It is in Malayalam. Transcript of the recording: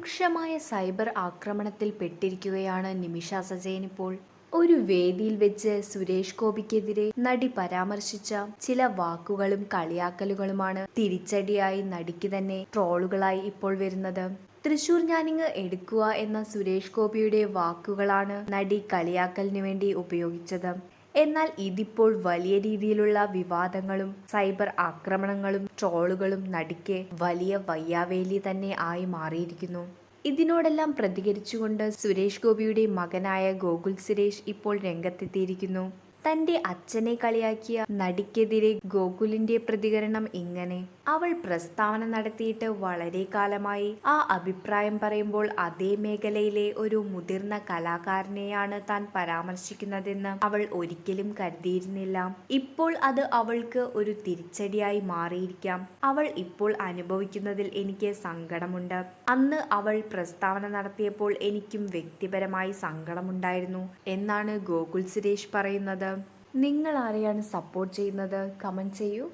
രൂക്ഷമായ സൈബർ ആക്രമണത്തിൽ പെട്ടിരിക്കുകയാണ് നിമിഷ സജയൻ ഇപ്പോൾ. ഒരു വേദിയിൽ വെച്ച് സുരേഷ് ഗോപിക്കെതിരെ നടി പരാമർശിച്ച ചില വാക്കുകളും കളിയാക്കലുകളുമാണ് തിരിച്ചടിയായി നടിക്ക് തന്നെ ട്രോളുകളായി ഇപ്പോൾ വരുന്നത്. തൃശൂർ ഞാനിങ് എടുക്കുക എന്ന സുരേഷ് ഗോപിയുടെ വാക്കുകളാണ് നടി കളിയാക്കലിനു വേണ്ടി ഉപയോഗിച്ചത്. എന്നാൽ ഇതിപ്പോൾ വലിയ രീതിയിലുള്ള വിവാദങ്ങളും സൈബർ ആക്രമണങ്ങളും ട്രോളുകളും നടിക്ക് വലിയ വയ്യാവേലി തന്നെ ആയി മാറിയിരിക്കുന്നു. ഇതിനോടെല്ലാം പ്രതികരിച്ചുകൊണ്ട് സുരേഷ് ഗോപിയുടെ മകനായ ഗോകുൽ സുരേഷ് ഇപ്പോൾ രംഗത്തെത്തിയിരിക്കുന്നു. തന്റെ അച്ഛനെ കളിയാക്കിയ നടിക്കെതിരെ ഗോകുലിന്റെ പ്രതികരണം ഇങ്ങനെ. അവൾ പ്രസ്താവന നടത്തിയിട്ട് വളരെ കാലമായി. ആ അഭിപ്രായം പറയുമ്പോൾ അതേ മേഖലയിലെ ഒരു മുതിർന്ന കലാകാരനെയാണ് താൻ പരാമർശിക്കുന്നതെന്ന് അവൾ ഒരിക്കലും കരുതിയിരുന്നില്ല. ഇപ്പോൾ അത് അവൾക്ക് ഒരു തിരിച്ചടിയായി മാറിയിരിക്കാം. അവൾ ഇപ്പോൾ അനുഭവിക്കുന്നതിൽ എനിക്ക് സങ്കടമുണ്ട്. അന്ന് അവൾ പ്രസ്താവന നടത്തിയപ്പോൾ എനിക്കും വ്യക്തിപരമായി സങ്കടമുണ്ടായിരുന്നു എന്നാണ് ഗോകുൽ സുരേഷ് പറയുന്നത്. നിങ്ങൾ ആരെയാണ് സപ്പോർട്ട് ചെയ്യുന്നത്? കമന്റ് ചെയ്യൂ.